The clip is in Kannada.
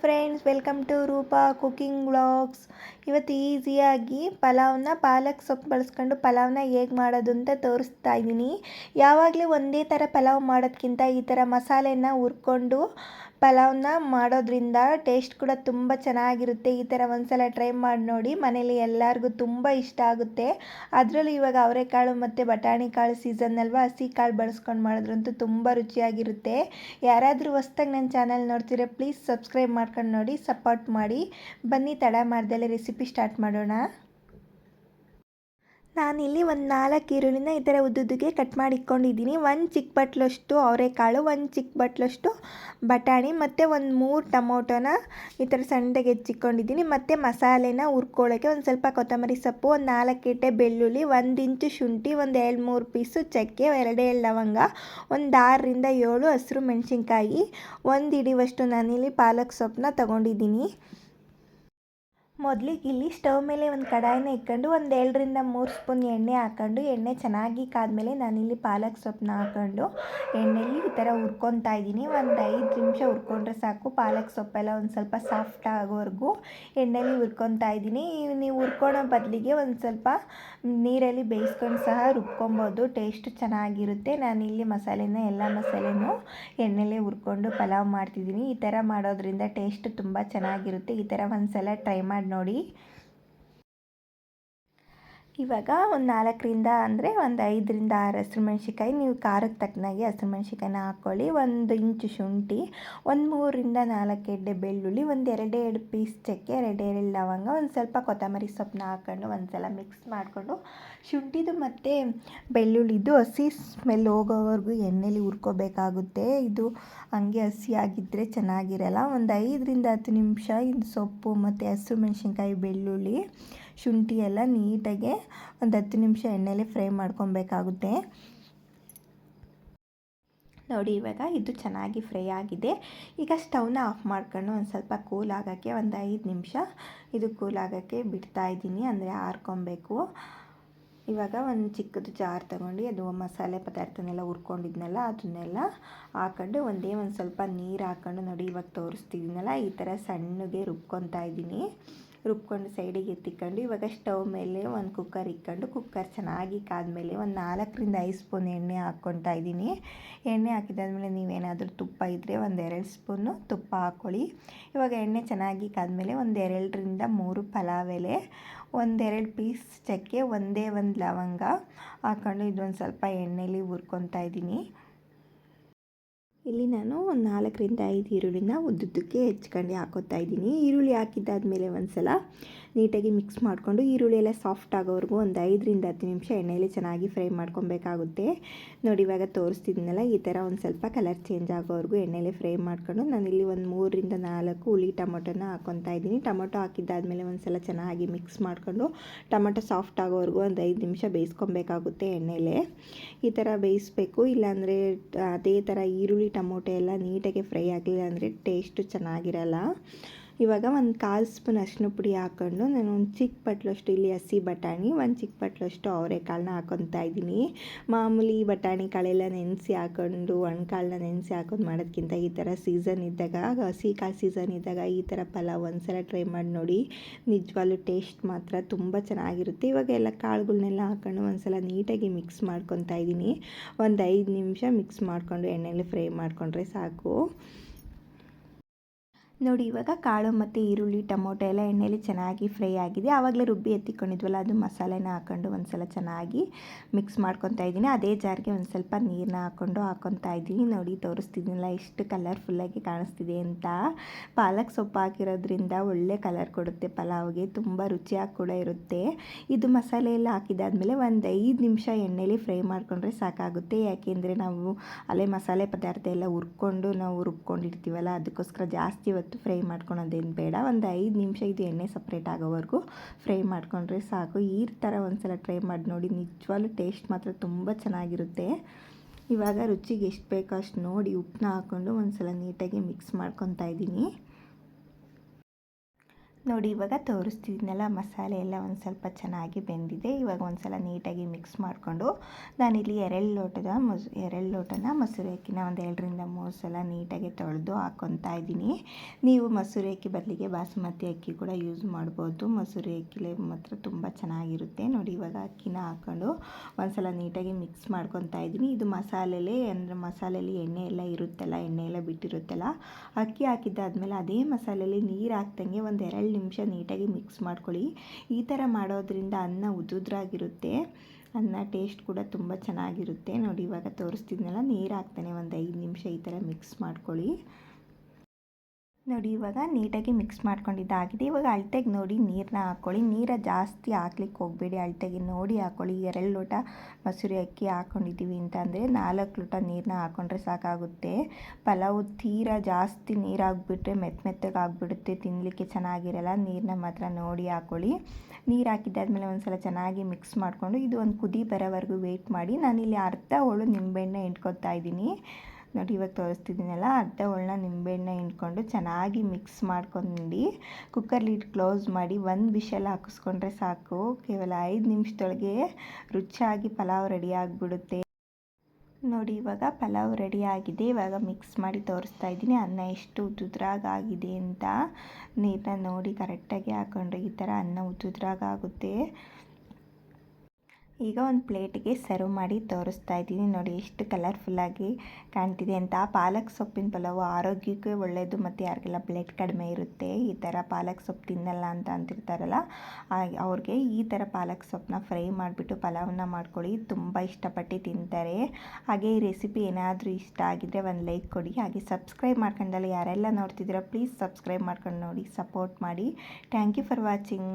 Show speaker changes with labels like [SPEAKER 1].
[SPEAKER 1] Fred friends welcome to Rupa cooking vlogs ಇವತ್ತು ಈಸಿಯಾಗಿ ಪಲಾವ್ನ ಪಾಲಕ್ ಸೊಪ್ಪು ಬಳಸ್ಕೊಂಡು ಪಲಾವ್ನ ಹೇಗೆ ಮಾಡೋದು ಅಂತ ತೋರಿಸ್ತಾ ಇದ್ದೀನಿ. ಯಾವಾಗಲೂ ಒಂದೇ ಥರ ಪಲಾವ್ ಮಾಡೋದಕ್ಕಿಂತ ಈ ಥರ ಮಸಾಲೆನ ಹುರ್ಕೊಂಡು ಪಲಾವ್ನ ಮಾಡೋದ್ರಿಂದ ಟೇಸ್ಟ್ ಕೂಡ ತುಂಬ ಚೆನ್ನಾಗಿರುತ್ತೆ. ಈ ಥರ ಒಂದ್ಸಲ ಟ್ರೈ ಮಾಡಿ ನೋಡಿ, ಮನೇಲಿ ಎಲ್ಲರಿಗೂ ತುಂಬ ಇಷ್ಟ ಆಗುತ್ತೆ. ಅದರಲ್ಲೂ ಇವಾಗ ಅವರೆಕಾಳು ಮತ್ತು ಬಟಾಣಿ ಕಾಳು ಸೀಸನ್ ಅಲ್ವಾ, ಹಸಿ ಕಾಳು ಬಳಸ್ಕೊಂಡು ಮಾಡಿದ್ರಂತೂ ತುಂಬ ರುಚಿಯಾಗಿರುತ್ತೆ. ಯಾರಾದರೂ ಹೊಸ್ದಾಗಿ ನನ್ನ ಚಾನಲ್ ನೋಡ್ತೀರಾ ಪ್ಲೀಸ್ ಸಬ್ಸ್ಕ್ರೈಬ್ ಮಾಡ್ಕೊಂಡು ನೋಡಿ. ಸಪೋರ್ಟ್ ಮಾಡಿ. ಬನ್ನಿ ತಡ ಮಾಡ್ದಲೆ ರೆಸಿಪಿ ಸ್ಟಾರ್ಟ್ ಮಾಡೋಣ. ನಾನಿಲ್ಲಿ ಒಂದು ನಾಲ್ಕು ಈರುಳ್ಳಿನ ಈ ಥರ ಉದ್ದುದ್ದಕ್ಕೆ ಕಟ್ ಮಾಡಿ ಇಟ್ಕೊಂಡಿದ್ದೀನಿ ಒಂದು ಚಿಕ್ಕ ಬಟ್ಲಷ್ಟು ಅವರೆಕಾಳು, ಒಂದು ಚಿಕ್ಕ ಬಟ್ಲಷ್ಟು ಬಟಾಣಿ, ಮತ್ತು ಒಂದು ಮೂರು ಟೊಮೊಟೊನ ಈ ಥರ ಸಣ್ಣದಾಗಿ ಹೆಚ್ಚಿಕೊಂಡಿದ್ದೀನಿ ಮತ್ತು ಮಸಾಲೆನ ಹುರ್ಕೊಳ್ಳೋಕ್ಕೆ ಒಂದು ಸ್ವಲ್ಪ ಕೊತ್ತಂಬರಿ ಸೊಪ್ಪು, ಒಂದು ನಾಲ್ಕು ಗಂಟೆ ಬೆಳ್ಳುಳ್ಳಿ, ಒಂದು ಇಂಚು ಶುಂಠಿ, ಒಂದು ಎರಡು ಮೂರು ಪೀಸು ಚಕ್ಕೆ, ಎರಡೇ ಲವಂಗ, ಒಂದು ಆರರಿಂದ ಏಳು ಹಸಿರು ಮೆಣಸಿನ್ಕಾಯಿ, ಒಂದು ಹಿಡಿವಷ್ಟು ನಾನಿಲ್ಲಿ ಪಾಲಕ್ ಸೊಪ್ಪನ್ನ ತೊಗೊಂಡಿದ್ದೀನಿ. ಮೊದಲಿಗೆ ಇಲ್ಲಿ ಸ್ಟವ್ ಮೇಲೆ ಒಂದು ಕಡಾಯಿನ ಇಟ್ಕೊಂಡು ಒಂದು ಎರಡರಿಂದ ಮೂರು ಸ್ಪೂನ್ ಎಣ್ಣೆ ಹಾಕ್ಕೊಂಡು ಎಣ್ಣೆ ಚೆನ್ನಾಗಿ ಕಾದ್ಮೇಲೆ ನಾನಿಲ್ಲಿ ಪಾಲಕ್ ಸೊಪ್ಪನ್ನ ಹಾಕ್ಕೊಂಡು ಎಣ್ಣೆಯಲ್ಲಿ ಈ ಥರ ಹುರ್ಕೊತಾ ಇದ್ದೀನಿ. ಒಂದು ಐದು ನಿಮಿಷ ಹುರ್ಕೊಂಡ್ರೆ ಸಾಕು. ಪಾಲಕ್ ಸೊಪ್ಪೆಲ್ಲ ಒಂದು ಸ್ವಲ್ಪ ಸಾಫ್ಟ್ ಆಗೋವರೆಗೂ ಎಣ್ಣೆಯಲ್ಲಿ ಹುರ್ಕೊತಾ ಇದ್ದೀನಿ. ನೀವು ಹುರ್ಕೊಳ್ಳೋ ಬದಲಿಗೆ ಒಂದು ಸ್ವಲ್ಪ ನೀರಲ್ಲಿ ಬೇಯಿಸ್ಕೊಂಡು ಸಹ ರುಬ್ಕೊಬೋದು. ಟೇಸ್ಟ್ ಚೆನ್ನಾಗಿರುತ್ತೆ. ನಾನಿಲ್ಲಿ ಮಸಾಲೆನ, ಎಲ್ಲ ಮಸಾಲೆನೂ ಎಣ್ಣೆಲೇ ಹುರ್ಕೊಂಡು ಪಲಾವ್ ಮಾಡ್ತಿದ್ದೀನಿ. ಈ ಥರ ಮಾಡೋದ್ರಿಂದ ಟೇಸ್ಟ್ ತುಂಬ ಚೆನ್ನಾಗಿರುತ್ತೆ. ಈ ಥರ ಒಂದು ಸಲ ಟ್ರೈ ಮಾಡಿ ನೋಡಿ ಇವಾಗ ಒಂದು ನಾಲ್ಕರಿಂದ ಅಂದರೆ ಒಂದು ಐದರಿಂದ ಆರು ಹಸಿರು ಮೆಣಸಿಕಾಯಿ ನೀವು ಖಾರಕ್ಕೆ ತಕ್ಕನಾಗಿ ಹಸಿರು ಮೆಣಸಿಕಾಯಿನ ಹಾಕ್ಕೊಳ್ಳಿ ಒಂದು ಇಂಚು ಶುಂಠಿ, ಒಂದು ಮೂರರಿಂದ ನಾಲ್ಕು ಎಡ್ಡೆ ಬೆಳ್ಳುಳ್ಳಿ, ಒಂದು ಎರಡೇ ಪೀಸ್ ಚಕ್ಕೆ ಎರಡೇ ಎರಡು ಲವಂಗ, ಒಂದು ಸ್ವಲ್ಪ ಕೊತ್ತಂಬರಿ ಸೊಪ್ಪನ್ನ ಹಾಕ್ಕೊಂಡು ಒಂದು ಸಲ ಮಿಕ್ಸ್ ಮಾಡಿಕೊಂಡು ಶುಂಠಿದು ಮತ್ತು ಬೆಳ್ಳುಳ್ಳಿದು ಹಸಿ ಸ್ಮೆಲ್ ಹೋಗೋವರೆಗೂ ಎಣ್ಣೆಲಿ ಹುರ್ಕೋಬೇಕಾಗುತ್ತೆ. ಇದು ಹಂಗೆ ಹಸಿಯಾಗಿದ್ದರೆ ಚೆನ್ನಾಗಿರಲ್ಲ. ಒಂದು ಐದರಿಂದ ಹತ್ತು ನಿಮಿಷ ಇದು ಸೊಪ್ಪು ಮತ್ತು ಹಸಿರು ಮೆಣಸಿನ್ಕಾಯಿ, ಬೆಳ್ಳುಳ್ಳಿ ಶುಂಠಿ ಎಲ್ಲ ನೀಟಾಗಿ ಒಂದು ಹತ್ತು ನಿಮಿಷ ಎಣ್ಣೆಲಿ ಫ್ರೈ ಮಾಡ್ಕೊಬೇಕಾಗುತ್ತೆ. ನೋಡಿ, ಇವಾಗ ಇದು ಚೆನ್ನಾಗಿ ಫ್ರೈ ಆಗಿದೆ. ಈಗ ಸ್ಟವ್ನ ಆಫ್ ಮಾಡ್ಕೊಂಡು ಒಂದು ಸ್ವಲ್ಪ ಕೂಲ್ ಆಗೋಕ್ಕೆ ಒಂದು ಐದು ನಿಮಿಷ ಇದು ಕೂಲ್ ಆಗೋಕ್ಕೆ ಬಿಡ್ತಾ ಇದ್ದೀನಿ, ಅಂದರೆ ಆರ್ಕೊಬೇಕು. ಇವಾಗ ಒಂದು ಚಿಕ್ಕದು ಜಾರ್ ತಗೊಂಡು ಅದು ಮಸಾಲೆ ಪದಾರ್ಥನೆಲ್ಲ ಹುರ್ಕೊಂಡಿದ್ನಲ್ಲ, ಅದನ್ನೆಲ್ಲ ಹಾಕೊಂಡು ಒಂದೇ ಒಂದು ಸ್ವಲ್ಪ ನೀರು ಹಾಕೊಂಡು ನೋಡಿ, ಇವಾಗ ತೋರಿಸ್ತಿದ್ದೀನಲ್ಲ, ಈ ಥರ ಸಣ್ಣಗೆ ರುಬ್ಕೊತಾ ಇದ್ದೀನಿ. ರುಬ್ಕೊಂಡು ಸೈಡಿಗೆ ಎತ್ತಿಕೊಂಡು ಇವಾಗ ಸ್ಟವ್ ಮೇಲೆ ಒಂದು ಕುಕ್ಕರ್ ಇಕ್ಕೊಂಡು ಕುಕ್ಕರ್ ಚೆನ್ನಾಗಿ ಕಾದ್ಮೇಲೆ ಒಂದು ನಾಲ್ಕರಿಂದ ಐದು ಸ್ಪೂನ್ ಎಣ್ಣೆ ಹಾಕ್ಕೊತಾ ಇದ್ದೀನಿ. ಎಣ್ಣೆ ಹಾಕಿದಾದ್ಮೇಲೆ ನೀವೇನಾದರೂ ತುಪ್ಪ ಇದ್ದರೆ ಒಂದು ಎರಡು ಸ್ಪೂನು ತುಪ್ಪ ಹಾಕ್ಕೊಳ್ಳಿ. ಇವಾಗ ಎಣ್ಣೆ ಚೆನ್ನಾಗಿ ಕಾದ್ಮೇಲೆ ಒಂದು ಎರಡರಿಂದ ಮೂರು ಪಲಾವ್ ಎಲೆ ಒಂದೆರಡು ಪೀಸ್ ಚಕ್ಕೆ, ಒಂದೇ ಒಂದು ಲವಂಗ ಹಾಕ್ಕೊಂಡು ಇದೊಂದು ಸ್ವಲ್ಪ ಎಣ್ಣೆಲಿ ಹುರ್ಕೊತಾ ಇದ್ದೀನಿ. ಇಲ್ಲಿ ನಾನು ಒಂದು ನಾಲ್ಕರಿಂದ ಐದು ಈರುಳ್ಳಿನ ಉದ್ದುದ್ದಕ್ಕೆ ಹೆಚ್ಕೊಂಡು ಹಾಕೋತಾ ಇದ್ದೀನಿ. ಈರುಳ್ಳಿ ಹಾಕಿದ್ದಾದಮೇಲೆ ಒಂದು ಸಲ ನೀಟಾಗಿ ಮಿಕ್ಸ್ ಮಾಡಿಕೊಂಡು ಈರುಳ್ಳಿ ಎಲ್ಲ ಸಾಫ್ಟ್ ಆಗೋವರೆಗೂ ಒಂದು ಐದರಿಂದ ಹತ್ತು ನಿಮಿಷ ಎಣ್ಣೆಯಲ್ಲಿ ಚೆನ್ನಾಗಿ ಫ್ರೈ ಮಾಡ್ಕೊಬೇಕಾಗುತ್ತೆ. ನೋಡಿ, ಇವಾಗ ತೋರಿಸ್ತಿದ್ನಲ್ಲ, ಈ ಥರ ಒಂದು ಸ್ವಲ್ಪ ಕಲರ್ ಚೇಂಜ್ ಆಗೋವರೆಗೂ ಎಣ್ಣೆಯಲ್ಲಿ ಫ್ರೈ ಮಾಡ್ಕೊಂಡು ನಾನಿಲ್ಲಿ ಒಂದು ಮೂರರಿಂದ ನಾಲ್ಕು ಹುಳಿ ಟೊಮೊಟೊನ ಹಾಕೊತಾ ಇದ್ದೀನಿ. ಟೊಮೊಟೊ ಹಾಕಿದ್ದಾದಮೇಲೆ ಒಂದು ಸಲ ಚೆನ್ನಾಗಿ ಮಿಕ್ಸ್ ಮಾಡಿಕೊಂಡು ಟೊಮೊಟೊ ಸಾಫ್ಟ್ ಆಗೋವರೆಗೂ ಒಂದು ಐದು ನಿಮಿಷ ಬೇಯಿಸ್ಕೊಬೇಕಾಗುತ್ತೆ ಎಣ್ಣೆಲೆ ಈ ಥರ ಬೇಯಿಸ್ಬೇಕು, ಇಲ್ಲಾಂದರೆ ಅದೇ ಥರ ಈರುಳ್ಳಿ ಟೊಮೊಟೊ ಎಲ್ಲ ನೀಟಾಗಿ ಫ್ರೈ ಆಗಲಿಲ್ಲ ಅಂದರೆ ಟೇಸ್ಟು ಚೆನ್ನಾಗಿರಲ್ಲ. ಇವಾಗ ಒಂದು ಕಾಲು ಸ್ಪೂನ್ ಅರಿಶಿನ ಪುಡಿ ಹಾಕ್ಕೊಂಡು ನಾನು ಒಂದು ಚಿಕ್ಕ ಬಟ್ಲಷ್ಟು ಇಲ್ಲಿ ಹಸಿ ಬಟಾಣಿ, ಒಂದು ಚಿಕ್ಕ ಬಟ್ಲಷ್ಟು ಅವರೆಕಾಳನ್ನ ಹಾಕೊತಾ ಇದ್ದೀನಿ. ಮಾಮೂಲಿ ಬಟಾಣಿ ಕಾಳೆಲ್ಲ ನೆನೆಸಿ ಹಾಕೊಂಡು ಒಣಕಾಳನ್ನ ನೆನೆಸಿ ಹಾಕೊಂಡು ಮಾಡೋದಕ್ಕಿಂತ ಈ ಥರ ಸೀಸನ್ ಇದ್ದಾಗ ಹಸಿ ಕಾಳು ಸೀಸನ್ ಇದ್ದಾಗ ಈ ಥರ ಪಲಾವ್ ಒಂದ್ಸಲ ಟ್ರೈ ಮಾಡಿ ನೋಡಿ. ನಿಜವಾಗ್ಲೂ ಟೇಸ್ಟ್ ಮಾತ್ರ ತುಂಬ ಚೆನ್ನಾಗಿರುತ್ತೆ. ಇವಾಗ ಎಲ್ಲ ಕಾಳುಗಳನ್ನೆಲ್ಲ ಹಾಕೊಂಡು ಒಂದ್ಸಲ ನೀಟಾಗಿ ಮಿಕ್ಸ್ ಮಾಡ್ಕೊತಾ ಇದ್ದೀನಿ. ಒಂದು ಐದು ನಿಮಿಷ ಮಿಕ್ಸ್ ಮಾಡಿಕೊಂಡು ಎಣ್ಣೆಯಲ್ಲಿ ಫ್ರೈ ಮಾಡಿಕೊಂಡ್ರೆ ಸಾಕು. ನೋಡಿ, ಇವಾಗ ಕಾಳು ಮತ್ತು ಈರುಳ್ಳಿ, ಟೊಮೊಟೊ ಎಲ್ಲ ಎಣ್ಣೆಯಲ್ಲಿ ಚೆನ್ನಾಗಿ ಫ್ರೈ ಆಗಿದೆ. ಆವಾಗಲೇ ರುಬ್ಬಿ ಎತ್ತಿಕೊಂಡಿದ್ವಲ್ಲ, ಅದು ಮಸಾಲೆನ ಹಾಕ್ಕೊಂಡು ಒಂದು ಸಲ ಚೆನ್ನಾಗಿ ಮಿಕ್ಸ್ ಮಾಡ್ಕೊತಾ ಇದ್ದೀನಿ. ಅದೇ ಜಾರಿಗೆ ಒಂದು ಸ್ವಲ್ಪ ನೀರನ್ನ ಹಾಕ್ಕೊಂಡು ಹಾಕ್ಕೊತಾ ಇದ್ದೀನಿ. ನೋಡಿ, ತೋರಿಸ್ತಿದ್ದೀನಲ್ಲ, ಎಷ್ಟು ಕಲರ್ಫುಲ್ಲಾಗಿ ಕಾಣಿಸ್ತಿದೆ ಅಂತ. ಪಾಲಕ್ ಸೊಪ್ಪು ಹಾಕಿರೋದ್ರಿಂದ ಒಳ್ಳೆ ಕಲರ್ ಕೊಡುತ್ತೆ ಪಲಾವ್ಗೆ. ತುಂಬ ರುಚಿಯಾಗಿ ಕೂಡ ಇರುತ್ತೆ. ಇದು ಮಸಾಲೆ ಎಲ್ಲ ಹಾಕಿದಾದ್ಮೇಲೆ ಒಂದು ಐದು ನಿಮಿಷ ಎಣ್ಣೆಲಿ ಫ್ರೈ ಮಾಡಿಕೊಂಡ್ರೆ ಸಾಕಾಗುತ್ತೆ. ಯಾಕೆಂದರೆ ನಾವು ಅಲ್ಲೇ ಮಸಾಲೆ ಪದಾರ್ಥ ಎಲ್ಲ ಹುರ್ಕೊಂಡು ನಾವು ರುಬ್ಕೊಂಡಿರ್ತೀವಲ್ಲ, ಅದಕ್ಕೋಸ್ಕರ ಜಾಸ್ತಿ ಹೊತ್ತು ಫ್ರೈ ಮಾಡ್ಕೊಳೋದೇನು ಬೇಡ. ಒಂದು ಐದು ನಿಮಿಷ ಇದು ಎಣ್ಣೆ ಸಪ್ರೇಟ್ ಆಗೋವರೆಗೂ ಫ್ರೈ ಮಾಡಿಕೊಂಡ್ರೆ ಸಾಕು. ಈ ಥರ ಒಂದ್ಸಲ ಟ್ರೈ ಮಾಡಿ ನೋಡಿ, ನಿಜವಾಗ್ಲೂ ಟೇಸ್ಟ್ ಮಾತ್ರ ತುಂಬ ಚೆನ್ನಾಗಿರುತ್ತೆ. ಇವಾಗ ರುಚಿಗೆ ಎಷ್ಟು ಬೇಕೋ ಅಷ್ಟು ನೋಡಿ ಉಪ್ಪನ್ನ ಹಾಕ್ಕೊಂಡು ಒಂದು ಸಲ ನೀಟಾಗಿ ಮಿಕ್ಸ್ ಮಾಡ್ಕೊತಾ ಇದ್ದೀನಿ. ನೋಡಿ, ಇವಾಗ ತೋರಿಸ್ತಿದ್ನಲ್ಲ ಮಸಾಲೆ ಎಲ್ಲ ಒಂದು ಸ್ವಲ್ಪ ಚೆನ್ನಾಗಿ ಬೆಂದಿದೆ. ಇವಾಗ ಒಂದು ಸಲ ನೀಟಾಗಿ ಮಿಕ್ಸ್ ಮಾಡಿಕೊಂಡು ನಾನಿಲ್ಲಿ ಎರಡು ಲೋಟದ ಮೊಸ ಎರಡು ಲೋಟನ ಮೊಸರು ಅಕ್ಕಿನ ಒಂದು ಎರಡರಿಂದ ಮೂರು ಸಲ ನೀಟಾಗಿ ತೊಳೆದು ಹಾಕ್ಕೊತಾ ಇದ್ದೀನಿ. ನೀವು ಮೊಸರು ಅಕ್ಕಿ ಬದಲಿಗೆ ಬಾಸುಮತಿ ಅಕ್ಕಿ ಕೂಡ ಯೂಸ್ ಮಾಡ್ಬೋದು. ಮೊಸರು ಅಕ್ಕಿಲೆ ಮಾತ್ರ ತುಂಬ ಚೆನ್ನಾಗಿರುತ್ತೆ. ನೋಡಿ, ಇವಾಗ ಅಕ್ಕಿನ ಹಾಕ್ಕೊಂಡು ಒಂದು ಸಲ ನೀಟಾಗಿ ಮಿಕ್ಸ್ ಮಾಡ್ಕೊತಾ ಇದ್ದೀನಿ. ಇದು ಮಸಾಲೆಲೆ, ಅಂದರೆ ಮಸಾಲೆಯಲ್ಲಿ ಎಣ್ಣೆ ಎಲ್ಲ ಇರುತ್ತಲ್ಲ, ಎಣ್ಣೆ ಎಲ್ಲ ಬಿಟ್ಟಿರುತ್ತಲ್ಲ, ಅಕ್ಕಿ ಹಾಕಿದ್ದಾದ್ಮೇಲೆ ಅದೇ ಮಸಾಲೆಲಿ ನೀರು ಹಾಕ್ದಂಗೆ ಒಂದು ಎರಡು ನಿಮಿಷ ನೀಟಾಗಿ ಮಿಕ್ಸ್ ಮಾಡ್ಕೊಳ್ಳಿ. ಈ ಥರ ಮಾಡೋದ್ರಿಂದ ಅನ್ನ ಉದುದ್ರಾಗಿರುತ್ತೆ. ಅನ್ನ ಟೇಸ್ಟ್ ಕೂಡ ತುಂಬ ಚೆನ್ನಾಗಿರುತ್ತೆ. ನೋಡಿ ಇವಾಗ ತೋರಿಸ್ತಿದ್ನಲ್ಲ, ನೀರು ಹಾಕ್ತಾನೆ ಒಂದು ಐದು ನಿಮಿಷ ಈ ಥರ ಮಿಕ್ಸ್ ಮಾಡ್ಕೊಳ್ಳಿ. ನೋಡಿ, ಇವಾಗ ನೀಟಾಗಿ ಮಿಕ್ಸ್ ಮಾಡ್ಕೊಂಡಿದ್ದಾಗಿದೆ ಇವಾಗ ಅಳತೆಗೆ ನೋಡಿ ನೀರನ್ನ ಹಾಕ್ಕೊಳ್ಳಿ ನೀರ ಜಾಸ್ತಿ ಹಾಕ್ಲಿಕ್ಕೆ ಹೋಗಬೇಡಿ. ಅಳತೆಗೆ ನೋಡಿ ಹಾಕ್ಕೊಳ್ಳಿ ಎರಡು ಲೋಟ ಮೊಸರು ಅಕ್ಕಿ ಹಾಕ್ಕೊಂಡಿದ್ದೀವಿ ಅಂತಂದರೆ ನಾಲ್ಕು ಲೋಟ ನೀರನ್ನ ಹಾಕ್ಕೊಂಡ್ರೆ ಸಾಕಾಗುತ್ತೆ. ಪಲಾವು ತೀರಾ ಜಾಸ್ತಿ ನೀರಾಗ್ಬಿಟ್ರೆ ಮೆತ್ತ ಮೆತ್ತಗೆ ಆಗಿಬಿಡುತ್ತೆ. ತಿನ್ನಲಿಕ್ಕೆ ಚೆನ್ನಾಗಿರಲ್ಲ. ನೀರನ್ನ ಮಾತ್ರ ನೋಡಿ ಹಾಕ್ಕೊಳ್ಳಿ ನೀರು ಹಾಕಿದ್ದಾದ್ಮೇಲೆ ಒಂದು ಸಲ ಚೆನ್ನಾಗಿ ಮಿಕ್ಸ್ ಮಾಡಿಕೊಂಡು ಇದು ಒಂದು ಕುದಿ ಬರೋವರೆಗೂ ವೆಯ್ಟ್ ಮಾಡಿ. ನಾನಿಲ್ಲಿ ಅರ್ಧ ಹೋಳು ನಿಂಬೆಹಣ್ಣೆ ಇಟ್ಕೊತಾ ಇದ್ದೀನಿ. ನೋಡಿ, ಇವಾಗ ತೋರಿಸ್ತಿದ್ದೀನಲ್ಲ, ಅರ್ಧ ಒಳ್ಳ ನಿಂಬೆಹಣ್ಣ ಹಿಂಡ್ಕೊಂಡು ಚೆನ್ನಾಗಿ ಮಿಕ್ಸ್ ಮಾಡ್ಕೊಂಡು ಕುಕ್ಕರ್ ಲಿಡ್ ಕ್ಲೋಸ್ ಮಾಡಿ ಒಂದು ವಿಷಲ್ ಹಾಕಿಸ್ಕೊಂಡ್ರೆ ಸಾಕು. ಕೇವಲ ಐದು ನಿಮಿಷದೊಳಗೆ ರುಚಿಯಾಗಿ ಪಲಾವ್ ರೆಡಿ ಆಗಿಬಿಡುತ್ತೆ. ನೋಡಿ, ಇವಾಗ ಪಲಾವ್ ರೆಡಿ ಆಗಿದೆ. ಇವಾಗ ಮಿಕ್ಸ್ ಮಾಡಿ ತೋರಿಸ್ತಾ ಇದ್ದೀನಿ. ಅನ್ನ ಎಷ್ಟು ಆಗಿದೆ ಅಂತ ನೀರನ್ನ ನೋಡಿ ಕರೆಕ್ಟಾಗಿ ಹಾಕೊಂಡ್ರೆ ಈ ಥರ ಅನ್ನ ಉದ್ದುದ್ರಾಗುತ್ತೆ ಈಗ ಒಂದು ಪ್ಲೇಟಿಗೆ ಸರ್ವ್ ಮಾಡಿ ತೋರಿಸ್ತಾ ಇದ್ದೀನಿ. ನೋಡಿ, ಎಷ್ಟು ಕಲರ್ಫುಲ್ಲಾಗಿ ಕಾಣ್ತಿದೆ ಅಂತ. ಪಾಲಕ್ ಸೊಪ್ಪಿನ ಪಲಾವು ಆರೋಗ್ಯಕ್ಕೆ ಒಳ್ಳೆಯದು ಮತ್ತು ಯಾರಿಗೆಲ್ಲ ಬ್ಲಡ್ ಕಡಿಮೆ ಇರುತ್ತೆ, ಈ ಥರ ಪಾಲಕ್ ಸೊಪ್ಪು ತಿನ್ನಲ್ಲ ಅಂತ ಅಂತಿರ್ತಾರಲ್ಲ ಅವ್ರಿಗೆ ಈ ಥರ ಪಾಲಕ್ ಸೊಪ್ಪನ್ನ ಫ್ರೈ ಮಾಡಿಬಿಟ್ಟು ಪಲಾವನ್ನ ಮಾಡ್ಕೊಳ್ಳಿ. ತುಂಬ ಇಷ್ಟಪಟ್ಟು ತಿಂತಾರೆ. ಹಾಗೆ ಈ ರೆಸಿಪಿ ಏನಾದರೂ ಇಷ್ಟ ಆಗಿದ್ದರೆ ಒಂದು ಲೈಕ್ ಕೊಡಿ. ಹಾಗೆ ಸಬ್ಸ್ಕ್ರೈಬ್ ಮಾಡ್ಕೊಂಡಲ್ಲ ಯಾರೆಲ್ಲ ನೋಡ್ತಿದ್ದೀರಾ ಪ್ಲೀಸ್ ಸಬ್ಸ್ಕ್ರೈಬ್ ಮಾಡ್ಕೊಂಡು ನೋಡಿ ಸಪೋರ್ಟ್ ಮಾಡಿ. Thank you for watching